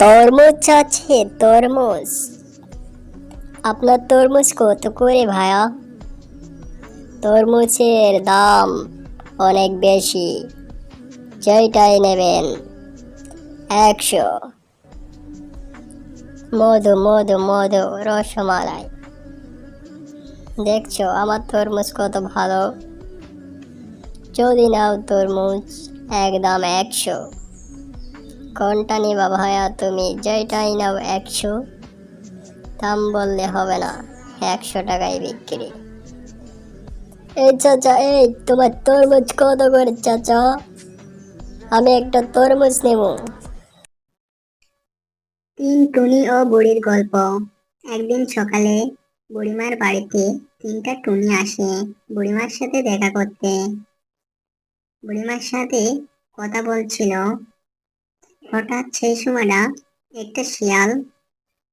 তরমুজ আছে, তরমুজ। আপনার তরমুজ কত করে ভায়া তরমুজের দাম অনেক বেশি। যেটাই নেবেন, একশো। মধু মধু মধু, রসমালাই। দেখছ, আমার তরমুজ কত ভালো? যদি নাও তরমুজ, একদম একশো। কোনটা নিবা ভাইয়া, তুমি যেটাই নাও একশো, দাম বললে হবে না, একশো টাকায় বিক্রি। এই চাচা, এই তোমার তরমুজ কত করে চাচা? আমি একটা তরমুজ নেব। তিন টুনি ও বুড়ির গল্প। একদিন সকালে বুড়িমার বাড়িতে তিনটা টুনি আসে বুড়িমার সাথে দেখা করতে। বুড়িমার সাথে কথা বলছিল হঠাৎ সেই সময়টা একটা শিয়াল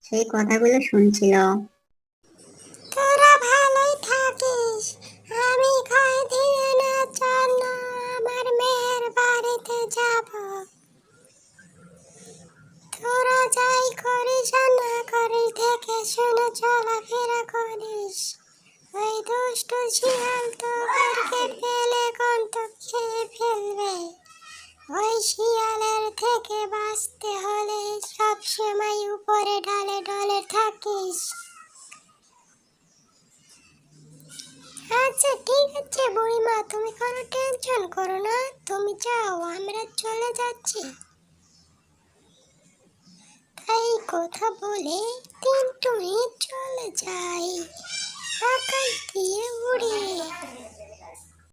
সেই কথাগুলো শুনছিল। তোরা ভালোই থাকিস, আমি আমার মেয়ের বাড়িতে তোরা যাই করিস শুনে চলাফেরা করিস। ওই দুষ্ট শিয়াল তোদেরকে পেলে কন্ত সময় উপরে ডালে ডালে থাকিস। আচ্ছা ঠিক আছে বুড়িমা, তুমি কোনো টেনশন করো না, তুমি যাও, আমরা চলে যাচ্ছি। তাই কথা বলে তিন টুনি চলে যায়।